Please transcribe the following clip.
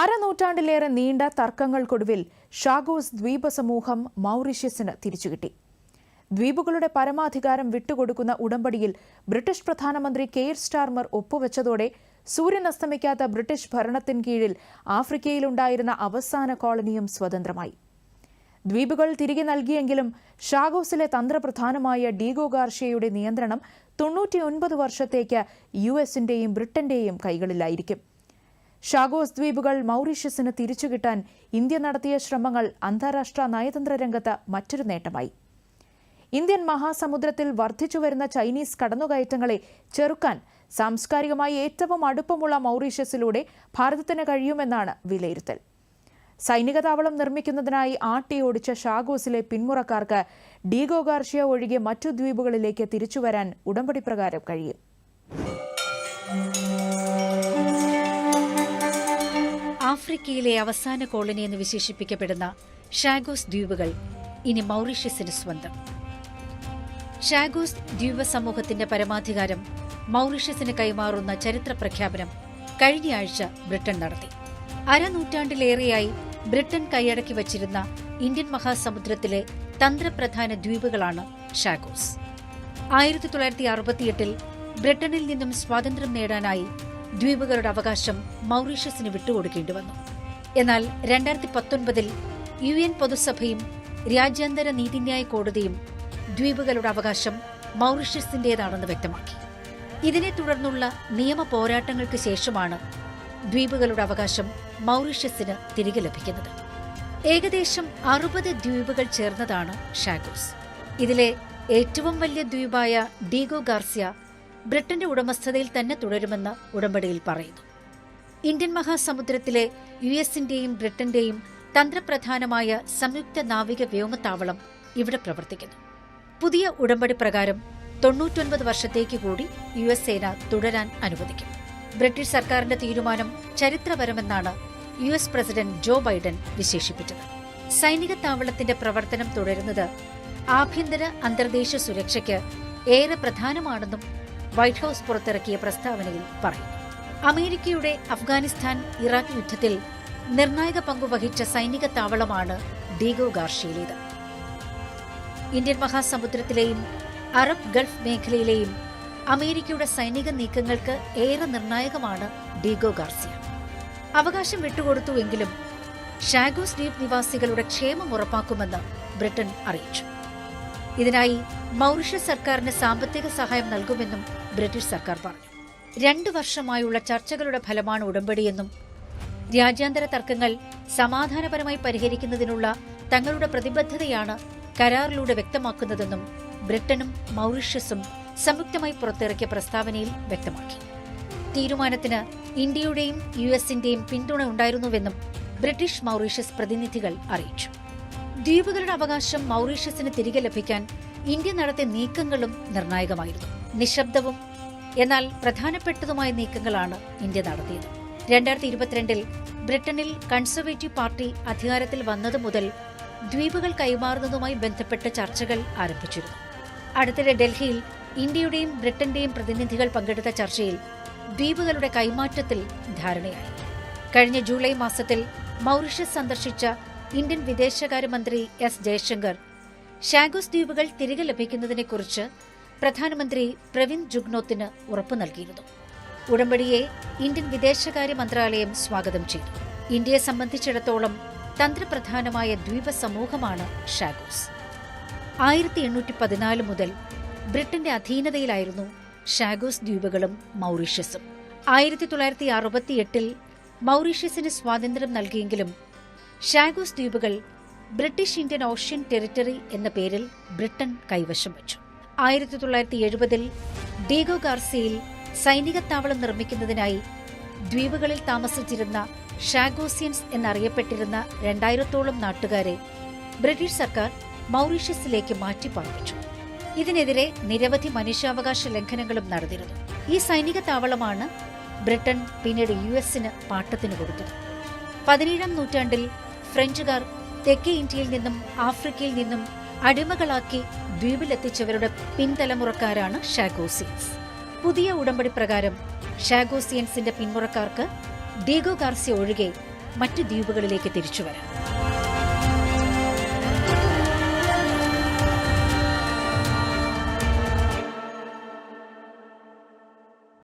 അരനൂറ്റാണ്ടിലേറെ നീണ്ട തർക്കങ്ങൾക്കൊടുവിൽ ഷാഗോസ് ദ്വീപ സമൂഹം മൗറീഷ്യസിന് തിരിച്ചുകിട്ടി. ദ്വീപുകളുടെ പരമാധികാരം വിട്ടുകൊടുക്കുന്ന ഉടമ്പടിയിൽ ബ്രിട്ടീഷ് പ്രധാനമന്ത്രി കെയർ സ്റ്റാർമർ ഒപ്പുവെച്ചതോടെ സൂര്യൻ അസ്തമിക്കാത്ത ബ്രിട്ടീഷ് ഭരണത്തിൻ കീഴിൽ ആഫ്രിക്കയിലുണ്ടായിരുന്ന അവസാന കോളനിയും സ്വതന്ത്രമായി. ദ്വീപുകൾ തിരികെ നൽകിയെങ്കിലും ഷാഗോസിലെ തന്ത്രപ്രധാനമായ ഡീഗോ ഗാർഷ്യയുടെ നിയന്ത്രണം തൊണ്ണൂറ്റിയൊൻപത് വർഷത്തേക്ക് യു എസിന്റെയും ബ്രിട്ടന്റെയും കൈകളിലായിരിക്കും. ഷാഗോസ് ദ്വീപുകൾ മൗറീഷ്യസിന് തിരിച്ചുകിട്ടാൻ ഇന്ത്യ നടത്തിയ ശ്രമങ്ങൾ അന്താരാഷ്ട്ര നയതന്ത്ര രംഗത്ത് മറ്റൊരു നേട്ടമായി. ഇന്ത്യൻ മഹാസമുദ്രത്തിൽ വർദ്ധിച്ചുവരുന്ന ചൈനീസ് കടന്നുകയറ്റങ്ങളെ ചെറുക്കാൻ സാംസ്കാരികമായി ഏറ്റവും അടുപ്പമുള്ള മൗറീഷ്യസിലൂടെ ഭാരതത്തിന് കഴിയുമെന്നാണ് വിലയിരുത്തൽ. സൈനിക താവളം നിർമ്മിക്കുന്നതിനായി ആട്ടിയോടിച്ച ഷാഗോസിലെ പിന്മുറക്കാർക്ക് ഡീഗോ ഗാർഷ്യ ഒഴികെ മറ്റു ദ്വീപുകളിലേക്ക് തിരിച്ചുവരാൻ ഉടമ്പടി പ്രകാരം കഴിയും. ആഫ്രിക്കയിലെ അവസാന കോളനി എന്ന് വിശേഷിപ്പിക്കപ്പെടുന്ന ഷാഗോസ് ദ്വീപുകൾ ഇനി മൗറീഷ്യസിന് സ്വന്തം. ഷാഗോസ് ദ്വീപ സമൂഹത്തിന്റെ പരമാധികാരം മൗറീഷ്യസിന് കൈമാറുന്ന ചരിത്ര പ്രഖ്യാപനം കഴിഞ്ഞയാഴ്ച ബ്രിട്ടൻ നടത്തി. അരനൂറ്റാണ്ടിലേറെയായി ബ്രിട്ടൻ കൈയടക്കി വച്ചിരുന്ന ഇന്ത്യൻ മഹാസമുദ്രത്തിലെ തന്ത്രപ്രധാന ദ്വീപുകളാണ് ഷാഗോസ്. ആയിരത്തി തൊള്ളായിരത്തി അറുപത്തിയെട്ടിൽ ബ്രിട്ടനിൽ നിന്നും സ്വാതന്ത്ര്യം നേടാനായി ദ്വീപുകളുടെ അവകാശം മൗറീഷ്യസിന് വിട്ടുകൊടുക്കേണ്ടി വന്നു. എന്നാൽ രണ്ടായിരത്തി പത്തൊൻപതിൽ യു എൻ പൊതുസഭയും രാജ്യാന്തര നീതിന്യായ കോടതിയും ദ്വീപുകളുടെ അവകാശം മൗറീഷ്യസിന്റേതാണെന്ന് വ്യക്തമാക്കി. ഇതിനെ തുടർന്നുള്ള നിയമ പോരാട്ടങ്ങൾക്ക് ശേഷമാണ് ദ്വീപുകളുടെ അവകാശം മൗറീഷ്യസിന് തിരികെ ലഭിക്കുന്നത്. ഏകദേശം അറുപത് ദ്വീപുകൾ ചേർന്നതാണ് ഷാഗോസ്. ഇതിലെ ഏറ്റവും വലിയ ദ്വീപായ ഡീഗോ ഗാർസിയ ബ്രിട്ടന്റെ ഉടമസ്ഥതയിൽ തന്നെ തുടരുമെന്ന് ഉടമ്പടിയിൽ പറയുന്നു. ഇന്ത്യൻ മഹാസമുദ്രത്തിലെ യു എസിന്റെയും ബ്രിട്ടന്റെയും തന്ത്രപ്രധാനമായ സംയുക്ത നാവിക വ്യോമത്താവളം ഇവിടെ പ്രവർത്തിക്കുന്നു. പുതിയ ഉടമ്പടി പ്രകാരം തൊണ്ണൂറ്റൊൻപത് വർഷത്തേക്ക് കൂടി യു എസ് സേന തുടരാൻ അനുവദിക്കും. ബ്രിട്ടീഷ് സർക്കാരിന്റെ തീരുമാനം ചരിത്രപരമെന്നാണ് U S president Joe Biden വിശേഷിപ്പിച്ചത്. സൈനിക താവളത്തിന്റെ പ്രവർത്തനം തുടരുന്നത് ആഭ്യന്തര അന്തർദേശീയ സുരക്ഷയ്ക്ക് ഏറെ പ്രധാനമാണെന്നും വൈറ്റ് ഹൌസ് പുറത്തിറക്കിയ പ്രസ്താവനയിൽ പറയുന്നു. അമേരിക്കയുടെ അഫ്ഗാനിസ്ഥാൻ ഇറാഖ് യുദ്ധത്തിൽ നിർണായക പങ്കുവഹിച്ച സൈനിക താവളമാണ് ഡീഗോ ഗാർഷ്യയിലേത് ഇന്ത്യൻ മഹാസമുദ്രത്തിലെയും അറബ് ഗൾഫ് മേഖലയിലെയും അമേരിക്കയുടെ സൈനിക നീക്കങ്ങൾക്ക് ഏറെ നിർണായകമാണ് ഡീഗോ ഗാർസിയ. അവകാശം വിട്ടുകൊടുത്തുവെങ്കിലും ഷാഗോസ് ദ്വീപ് നിവാസികളുടെ ക്ഷേമം ഉറപ്പാക്കുമെന്ന് ബ്രിട്ടൻ അറിയിച്ചു. ഇതിനായി മൗറിഷ്യസ് സർക്കാരിന് സാമ്പത്തിക സഹായം നൽകുമെന്നും ബ്രിട്ടീഷ് സർക്കാർ പറഞ്ഞു. രണ്ടു വർഷമായുള്ള ചർച്ചകളുടെ ഫലമാണ് ഉടമ്പടിയെന്നും രാജ്യാന്തര തർക്കങ്ങൾ സമാധാനപരമായി പരിഹരിക്കുന്നതിനുള്ള തങ്ങളുടെ പ്രതിബദ്ധതയാണ് കരാറിലൂടെ വ്യക്തമാക്കുന്നതെന്നും ബ്രിട്ടനും മൗറീഷ്യസും സംയുക്തമായി പുറത്തിറക്കിയ പ്രസ്താവനയിൽ വ്യക്തമാക്കി. തീരുമാനത്തിന് ഇന്ത്യയുടെയും യു എസിന്റെയും പിന്തുണ ഉണ്ടായിരുന്നുവെന്നും ബ്രിട്ടീഷ് മൗറീഷ്യസ് പ്രതിനിധികൾ അറിയിച്ചു. ദ്വീപുകളുടെ അവകാശം മൗറീഷ്യസിന് തിരികെ ലഭിക്കാൻ ഇന്ത്യ നടത്തിയ നീക്കങ്ങളും നിർണായകമായിരുന്നു. നിശബ്ദവും എന്നാൽ പ്രധാനപ്പെട്ടതുമായ നീക്കങ്ങളാണ് ഇന്ത്യ നടത്തിയത്. രണ്ടായിരത്തി ഇരുപത്തിരണ്ടിൽ ബ്രിട്ടനിൽ കൺസർവേറ്റീവ് പാർട്ടി അധികാരത്തിൽ വന്നതു മുതൽ ദ്വീപുകൾ കൈമാറുന്നതുമായി ബന്ധപ്പെട്ട ചർച്ചകൾ ആരംഭിച്ചിരുന്നു. അടുത്തിടെ ഡൽഹിയിൽ ഇന്ത്യയുടെയും ബ്രിട്ടന്റെയും പ്രതിനിധികൾ പങ്കെടുത്ത ചർച്ചയിൽ ദ്വീപുകളുടെ കൈമാറ്റത്തിൽ ധാരണയായി. കഴിഞ്ഞ ജൂലൈ മാസത്തിൽ മൌറീഷ്യസ് സന്ദർശിച്ച ഇന്ത്യൻ വിദേശകാര്യമന്ത്രി എസ് ജയശങ്കർ ഷാഗോസ് ദ്വീപുകൾ തിരികെ ലഭിക്കുന്നതിനെക്കുറിച്ച് പ്രധാനമന്ത്രി പ്രവിന്ദ് ജുഗ്നോത്തിന് ഉറപ്പു നൽകിയിരുന്നു. ഉടമ്പടിയെ ഇന്ത്യൻ വിദേശകാര്യ മന്ത്രാലയം സ്വാഗതം ചെയ്തു. ഇന്ത്യയെ സംബന്ധിച്ചിടത്തോളം തന്ത്രപ്രധാനമായ ദ്വീപ സമൂഹമാണ് ഷാഗോസ്. ആയിരത്തി എണ്ണൂറ്റി പതിനാല് മുതൽ ബ്രിട്ടന്റെ അധീനതയിലായിരുന്നു ഷാഗോസ് ദ്വീപുകളും മൗറീഷ്യസും. ആയിരത്തി തൊള്ളായിരത്തി അറുപത്തിയെട്ടിൽ മൗറീഷ്യസിന് സ്വാതന്ത്ര്യം നൽകിയെങ്കിലും ഷാഗോസ് ദ്വീപുകൾ ബ്രിട്ടീഷ് ഇന്ത്യൻ ഓഷ്യൻ ടെറിട്ടറി എന്ന പേരിൽ ബ്രിട്ടൻ കൈവശം വച്ചു. ആയിരത്തി തൊള്ളായിരത്തി എഴുപതിൽ ഡീഗോ ഗാർസിയയിൽ സൈനിക താവളം നിർമ്മിക്കുന്നതിനായി ദ്വീപുകളിൽ താമസിച്ചിരുന്ന ഷാഗോസിയൻസ് എന്നറിയപ്പെട്ടിരുന്ന രണ്ടായിരത്തോളം നാട്ടുകാരെ ബ്രിട്ടീഷ് സർക്കാർ മൗറീഷ്യസിലേക്ക് മാറ്റിപ്പാർപ്പിച്ചു. ഇതിനെതിരെ നിരവധി മനുഷ്യാവകാശ ലംഘനങ്ങളും നടന്നിരുന്നു. ഈ സൈനിക താവളമാണ് ബ്രിട്ടൻ പിന്നീട് യു എസിന് പാട്ടത്തിന് കൊടുത്തത്. പതിനേഴാം നൂറ്റാണ്ടിൽ ഫ്രഞ്ചുകാർ തെക്കേ ഇന്ത്യയിൽ നിന്നും ആഫ്രിക്കയിൽ നിന്നും അടിമകളാക്കി ദ്വീപിലെത്തിച്ചവരുടെ പിൻതലമുറക്കാരാണ് ഷാഗോസിയൻസ് പുതിയ ഉടമ്പടി പ്രകാരം ഷാഗോസിയൻസിന്റെ പിന്മുറക്കാർക്ക് ഡീഗോ ഗാർസിയ ഒഴികെ മറ്റ് ദ്വീപുകളിലേക്ക് തിരിച്ചുവരാം.